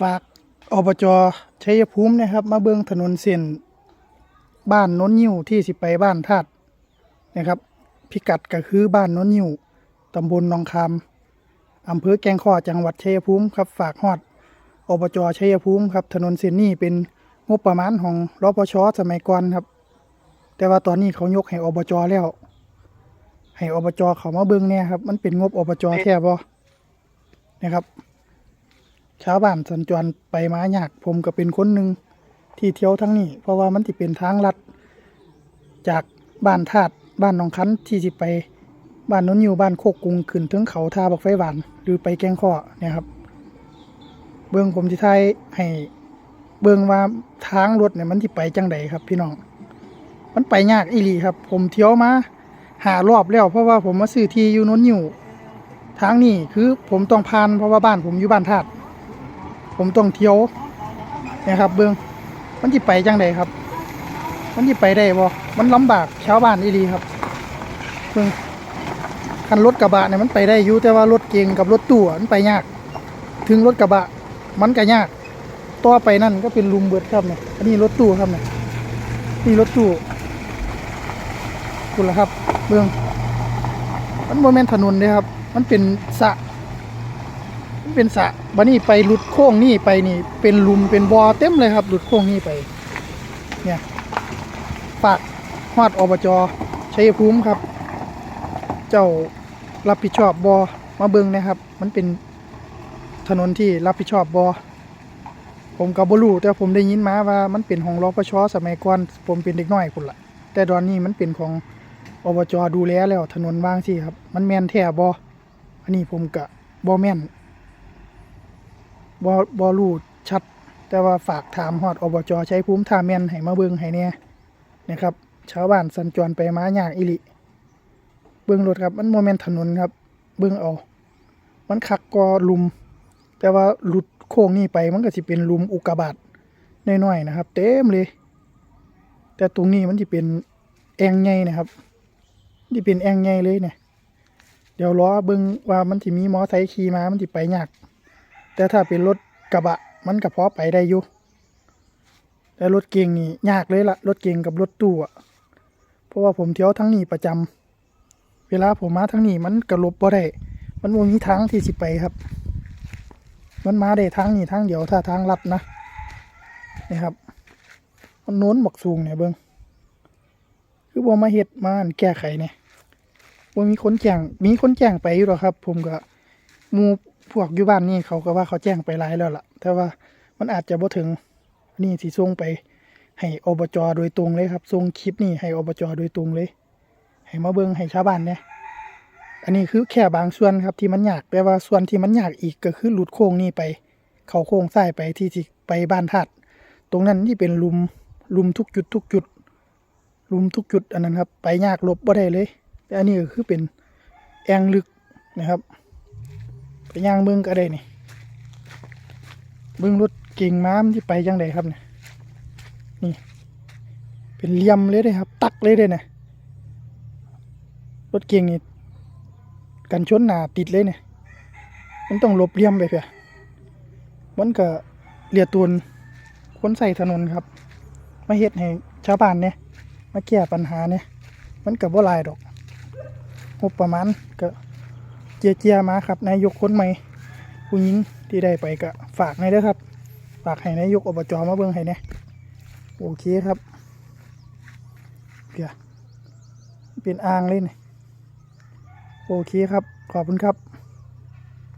ฝากอบจชัยภูมินะครับ มาเบิ่งถนนเส้นบ้านน้นยิ้วที่สิไปบ้านธาตุนะครับ พิกัดก็คือบ้านน้นยิ้วตำบลหนองคามอำเภอแกงข้อจังหวัดชัยภูมิครับ ฝากฮอดอบจชัยภูมิครับ ถนนเส้นนี้เป็นงบประมาณของรปชสมัยก่อนครับ แต่ว่าตอนนี้เขายกให้อบจแล้ว ให้อบจเขามาเบิ่งเนี่ยครับ มันเป็นงบอบจแท้บ่นะครับ ชาวบ้านสัญจรไปมายากผมก็เป็นคนหนึ่งที่เที่ยวทั้งนี้ เพราะว่ามันที่เป็นทางลัด จากบ้านธาตุบ้านหนองคันที่สิไปบ้านโนนอยู่บ้านโคกกุงขึ้นถึงเขาทาบักไฟหวานหรือไปแกงข้อเนี่ยครับ เบื้องผมที่ไทยให้เบื้องว่าทางรถเนี่ยมันที่ไปจังใดครับ พี่น้อง มันไปยากอีหลีครับ ผมเที่ยวมาหารอบแล้ว เพราะว่าผมมาซื้อที่อยู่โนนอยู่ทางนี้คือผมต้องผ่านเพราะว่าบ้านผมอยู่บ้านธาตุ ผมต้องเที่ยวนะครับเบื้องมันจะไปจังใดครับ มันจะไปได้บ่มันลำบากชาวบ้านอีหลีครับเบื้องคันรถกระบะเนี่ยมันไปได้อยู่แต่ว่ารถเก๋งกับรถตู้มันไปยาก ถึงรถกระบะมันก็ยากต่อไปนั่นก็เป็นลุมเบิดครับเนี่ยอันนี้รถตู้ครับเนี่ยนี่รถตู้คุณละครับ เบื้องมันโมเมนถนนเลยครับ มันเป็นสะ เป็นสะบันนี้ไปหลุดโค้งนี่ไปนี่ เป็นลุมเป็นบอ่อเต็มเลยครับ หลุดโค้งนี่ไป เนี่ยฝากฮอดอบจชัยภูมิครับ เจ้ารับผิดชอบบอมาเบิงนะครับ มันเป็นถนนที่รับผิดชอบบอผมกับบรู้แต่ผมได้ยินมาว่ามันเป็นของรปชสมัยก่อนผมเป็นเด็กน้อยคุณละแต่ตอนนี้มันเป็นของอบจดูแลแล้วถนนบางสิครับ มันแม่นแท้บออันนี้ผมกะบอแม่น บอบอรู้ชัด แต่ว่าฝากถามฮอดอบจใช้ภูมิท่าแม่นให้มาเบิงให้แน่นะครับชาวบ้านสัญจรไปมายากอิลิเบิงรถครับ มันโมเมนต์ถนนครับ เบิงเอามันคักกอลุม แต่ว่าหลุดโค้งนี่ไปมันก็สิเป็นลุมอุกกาบาตน้อยๆนะครับ เต็มเลย แต่ตรงนี้มันจะเป็นแองใหญ่นะครับที่เป็นแองใหญ่เลยเนี่ยเดี๋ยวล้อเบิงว่ามันจะมีมอไซค์ขี่มามันจะไปยาก แต่ถ้าเป็นรถกระบะมันก็พอไปได้อยู่แต่รถเก่งนี่ยากเลยละรถเก่งกับรถตู้อะเพราะว่าผมเที่ยวทั้งนี้ประจำเวลาผมมาทั้งนี้มันกระลบบ่ได้มันมีทางที่สิไปครับ มันมาได้ทางนี้ทางเดียวถ้าทางลัดนะนี่ครับ มันโน้นบักสูงเนี่ยเบิงคือบ่มาเฮ็ดมานแก้ไขเนี่ยบ่มีคนแจ้งมีคนแจ้งไปอยู่หรอครับ ผมก็มู พวกอยู่บ้านนี่เขาก็ว่าเขาแจ้งไปหลายแล้วล่ะ แต่ว่ามันอาจจะบ่ถึงนี่สิส่งไป ให้อบจโดยตรงเลยครับส่งคลิปนี่ให้อบจโดยตรงเลย ให้มาเบิ่งให้ชาวบ้านเนี่ยอันนี้คือแค่บางส่วนครับที่มันยากแต่ว่าส่วนที่มันยากอีกก็คือหลุดโค้งนี่ไป เข้าโค้งซ้ไปที่ที่ไปบ้านธาตุตรงนั้นที่เป็นลุมลุมทุกจุดทุกจุดลุมทุกจุดอันนั้นครับ ไปยากลบบ่ได้เลย แต่อันนี้ก็คือเป็นแองลึกนะครับ ไปย่างเบิ้งก็ได้นี่เบิ้งรถเก่งม้ามที่ไปจังไดครับเนี่ยนี่ เป็นเลี่ยมเลยเด้ครับ ตักเลยเด้เนี่ยรถเก่งนี่กันชนหนาติดเลยเนี่ยมันต้องหลบเลี่ยมไปเพื่อมันก็เลียตูนคนใส่ถนนครับ มาเฮ็ดให้ชาวบ้านเนี่ยมาแก้ปัญหาเนี่ยมันก็บ่ลายดอกงบประมาณก็ เจียเจียมาครับนายกคนใหม่ผู้หญิงที่ได้ไปก็ฝากในอยเด้อครับ ฝากให้นายกอบจมาเบิ้งให้เนี่ยโอเคครับเดี๋ยวเป็นอ่างเลยเนี่ยโอเคครับ ขอบคุณครับ